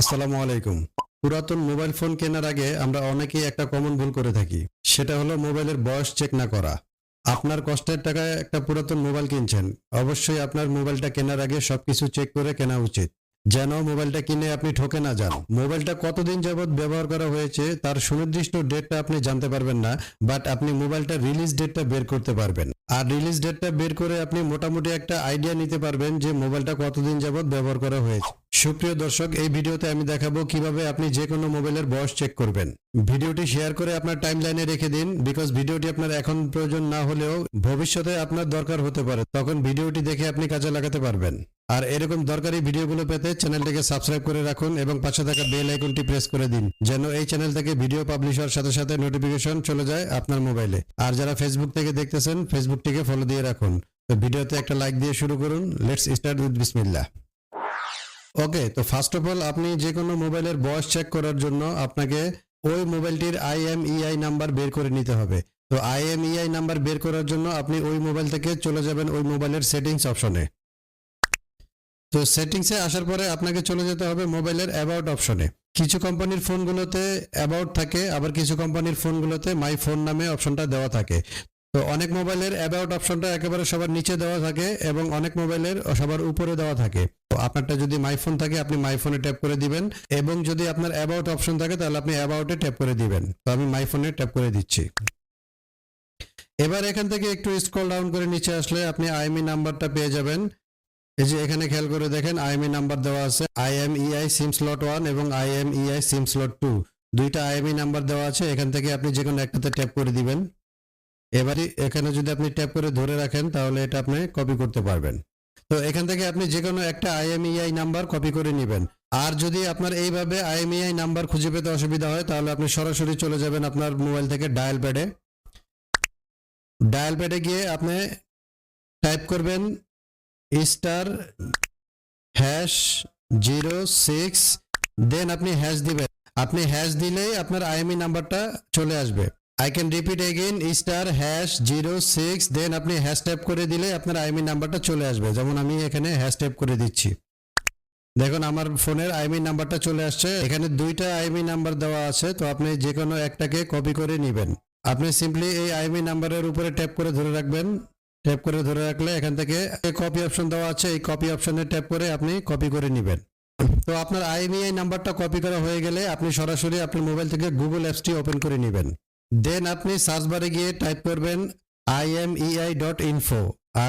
আসসালামু আলাইকুম। পুরাতন মোবাইল ফোন কেনার আগে আমরা অনেকেই একটা কমন ভুল করে থাকি। সেটা হলো মোবাইলের বয়স চেক না করা। আপনার কষ্টের টাকায় একটা পুরাতন মোবাইল কিনছেন। অবশ্যই আপনার মোবাইলটা কেনার আগে সবকিছু চেক করে কেনা উচিত। যেন মোবাইলটা কিনে আপনি ঠকে না যান। মোবাইলটা কতদিন যাবৎ ব্যবহার করা হয়েছে তার সুনির্দিষ্ট ডেটটা আপনি জানতে পারবেন না বাট আপনি মোবাইলটা রিলিজ ডেটটা বের করতে পারবেন। আর রিলিজ ডেটটা বের করে আপনি মোটামুটি একটা আইডিয়া নিতে পারবেন যে মোবাইলটা কতদিন যাবৎ ব্যবহার করা হয়েছে। সুপ্রিয় দর্শক, এই ভিডিওতে আমি দেখাবো কীভাবে আপনি যে কোনো মোবাইলের বয়স চেক করবেন। ভিডিওটি শেয়ার করে আপনার টাইম লাইনে রেখে দিন বিকজ ভিডিওটি আপনার এখন প্রয়োজন না হলেও ভবিষ্যতে আপনার দরকার হতে পারে, তখন ভিডিওটি দেখে আপনি কাজে লাগাতে পারবেন। আর এরকম দরকারি ভিডিওগুলো পেতে চ্যানেলটিকে সাবস্ক্রাইব করে রাখুন এবং পাশে থাকা বেল আইকনটি প্রেস করে দিন, যেন এই চ্যানেল থেকে ভিডিও পাবলিশ হওয়ার সাথে সাথে নোটিফিকেশন চলে যায় আপনার মোবাইলে আর যারা ফেসবুক থেকে দেখতেছেন ফেসবুকটিকে ফলো দিয়ে রাখুন। তো ভিডিওতে একটা লাইক দিয়ে শুরু করুন। লেটস স্টার্ট উইথ বিসমিল্লাহ ওকে তো ফার্স্ট অফ অল আপনি যে কোনো মোবাইলের বয়স চেক করার জন্য আপনাকে ওই মোবাইলটির আইএমইআই নাম্বার বের করে নিতে হবে। তো আইএমইআই নাম্বার বের করার জন্য আপনি ওই মোবাইল থেকে চলে যাবেন ওই মোবাইলের সেটিংস অপশনে তো সেটিংসে আসার পরে আপনাকে চলে যেতে হবে মোবাইলের অ্যাবাউট অপশনে কিছু কোম্পানির ফোনগুলোতে অ্যাবাউট থাকে, আবার কিছু কোম্পানির ফোনগুলোতে মাই ফোন নামে অপশনটা দেওয়া থাকে। তো অনেক মোবাইলের অ্যাবাউট অপশনটা একেবারে সবার নিচে দেওয়া থাকে এবং অনেক মোবাইলের সবার উপরে দেওয়া থাকে। আপনারটা যদি মাইফোন থাকে, আপনি মাইফোনে ট্যাপ করে দিবেন। এবং যদি আপনার অ্যাবাউট অপশন থাকে, তাহলে আপনি অ্যাবাউটে ট্যাপ করে দিবেন। তো আমি মাইফোনে ট্যাপ করে দিচ্ছি। এবার এখান থেকে একটু স্ক্রল ডাউন করে নিচে আসলে আপনি আইএমই নাম্বারটা পেয়ে যাবেন। এই যে এখানে খেয়াল করে দেখেন আইএমই নাম্বার দেওয়া আছে। আইএমইআই সিম স্লট ওয়ান এবং আইএমইআই সিম স্লট টু দুইটা আইএমই নাম্বার দেওয়া আছে, এখান থেকে আপনি যে কোনো একটাতে ট্যাপ করে দিবেন। এবারে এখানে যদি আপনি ট্যাপ করে ধরে রাখেন, তাহলে এটা আপনি কপি করতে পারবেন। তো এখান থেকে আপনি যে কোনো একটা আইএমইআই নাম্বার কপি করে নেবেন। আর যদি আপনার এইভাবে আইএমইআই নাম্বার খুঁজে পেতে অসুবিধা হয়, তাহলে আপনি সরাসরি চলে যাবেন আপনার মোবাইল থেকে ডায়াল প্যাডে ডায়াল প্যাডে গিয়ে আপনি টাইপ করবেন star hash zero six then আপনি হ্যাশ দিবেন। আপনি হ্যাশ দিলেই আপনার আইএমই নাম্বারটা চলে আসবে। I can repeat again star hash zero six then আপনি হ্যাশ ট্যাপ করে দিলে আপনার আইএমই নাম্বারটা চলে আসবে। যেমন আমি এখানে হ্যাশ ট্যাপ করে দিচ্ছি। দেখুন, আমার ফোনের আইএমই নাম্বারটা চলে আসছে। এখানে দুইটা আইএমই নাম্বার দেওয়া আছে, তো আপনি যে কোনো একটাকে কপি করে নেবেন। আপনি সিম্পলি এই আইএমই নাম্বারের উপরে ট্যাপ করে ধরে রাখবেন। ট্যাপ করে ধরে রাখলে এখান থেকে কপি অপশন দেওয়া আছে, এই কপি অপশনে ট্যাপ করে আপনি কপি করে নেবেন। তো আপনার আইএমইআই নাম্বারটা কপি করা হয়ে গেলে আপনি সরাসরি আপনার মোবাইল থেকে গুগল অ্যাপসটি ওপেন করে নেবেন। দেন আপনি সার্চ বারে গিয়ে টাইপ করবেন IMEI dot info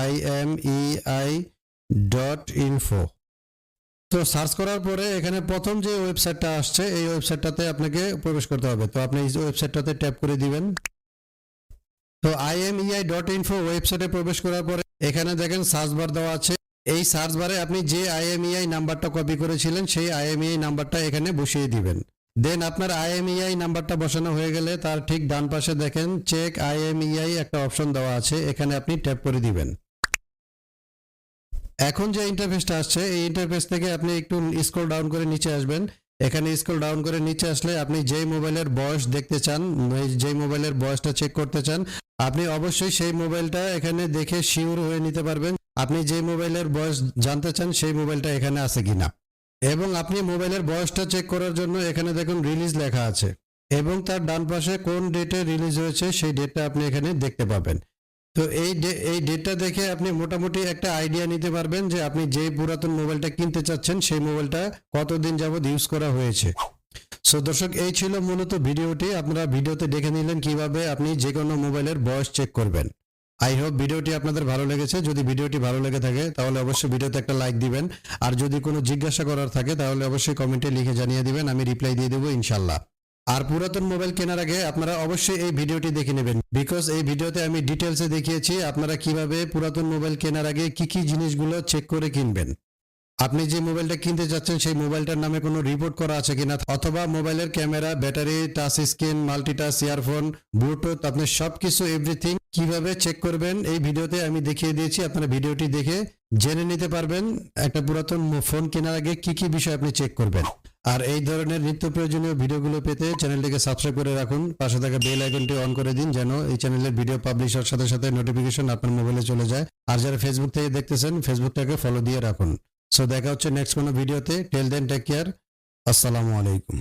IMEI dot info তো সার্চ করার পরে এখানে প্রথম যে ওয়েবসাইটটা আসছে, এই ওয়েবসাইটটাতে আপনাকে প্রবেশ করতে হবে। তো আপনি এই ওয়েবসাইটটাতে ট্যাপ করে দিবেন। তো আইএমইআই ডট ইনফো ওয়েবসাইটে প্রবেশ করার পরে এখানে দেখেন সার্চ বার দেওয়া আছে। এই সার্চ বারে আপনি যে আইএমইআই নাম্বারটা কপি করেছিলেন, সেই আইএমইআই নাম্বারটা এখানে বসিয়ে দিবেন। দেন আপনার আইএমইআই নাম্বারটা বসানো হয়ে গেলে তার ঠিক ডান পাশে দেখেন চেক আইএমইআই একটা অপশন দেওয়া আছে, এখানে আপনি ট্যাপ করে দিবেন। এখন যে ইন্টারফেসটা আসছে, এই ইন্টারফেস থেকে আপনি একটু স্ক্রল ডাউন করে নিচে আসবেন। এখানে স্ক্রল ডাউন করে নিচে আসলে আপনি যেই মোবাইলের বয়স দেখতে চান যেই মোবাইলের বয়সটা চেক করতে চান, আপনি অবশ্যই সেই মোবাইলটা এখানে দেখে শিওর হয়ে নিতে পারবেন। আপনি যে মোবাইলের বয়স জানতে চান, সেই মোবাইলটা এখানে আছে কিনা। এবং আপনি মোবাইলের বয়সটা চেক করার জন্য এখানে দেখুন রিলিজ লেখা আছে। এবং তার ডান পাশে কোন ডেটে রিলিজ হয়েছে সেই ডেটটা আপনি এখানে দেখতে পাবেন। তো এই এই ডেটটা দেখে আপনি মোটামুটি একটা আইডিয়া নিতে পারবেন যে আপনি যে পুরাতন মোবাইলটা কিনতে চাচ্ছেন সেই মোবাইলটা কতদিন যাবত ইউজ করা হয়েছে। সো দর্শক, এই ছিল মূলত ভিডিওটি। আপনারা ভিডিওতে দেখে নিলেন কীভাবে আপনি যে কোনো মোবাইলের বয়স চেক করবেন। আই হোপ ভিডিওটি আপনাদের ভালো লেগেছে। যদি ভিডিওটি ভালো লেগে থাকে, তাহলে অবশ্যই ভিডিওতে একটা লাইক দিবেন। আর যদি কোনো জিজ্ঞাসা করার থাকে, তাহলে অবশ্যই কমেন্টে লিখে জানিয়ে দিবেন, আমি রিপ্লাই দিয়ে দেবো ইনশাল্লাহ আর পুরাতন মোবাইল কেনার আগে আপনারা অবশ্যই এই ভিডিওটি দেখে নেবেন। বিকজ এই ভিডিওতে আমি ডিটেলসে দেখিয়েছি, আপনারা কীভাবে পুরাতন মোবাইল কেনার আগে কি কি জিনিসগুলো চেক করে কিনবেন। আপনি যে মোবাইলটা কিনতে যাচ্ছেন, সেই মোবাইলটার নামে কোনো রিপোর্ট করা আছে কিনা? অথবা মোবাইলের camera, battery touch screen multitouch earphone bluetooth আপনি সবকিছু এভরিথিং কীভাবে চেক করবেন? এই ভিডিওতে আমি দেখিয়ে দিয়েছি, আপনারা ভিডিওটি দেখে জেনে নিতে পারবেন একটা পুরাতন ফোন কেনার আগে কি কি বিষয় আপনি চেক করবেন। আর এই ধরনের নিত্য প্রয়োজনীয় ভিডিওগুলো পেতে চ্যানেলটিকে সাবস্ক্রাইব করে রাখুন। পাশে থাকা বেল আইকনটি অন করে দিন যেন এই চ্যানেলের ভিডিও পাবলিশ হওয়ার সাথে সাথে নোটিফিকেশন আপনার মোবাইলে চলে যায়। আর যারা ফেসবুক থেকে দেখতেছেন ফেসবুকটাকে ফলো দিয়ে রাখুন। সো দেখা হচ্ছে নেক্সট কোনো ভিডিওতে। টেল দেন টেক কেয়ার আসসালামু আলাইকুম।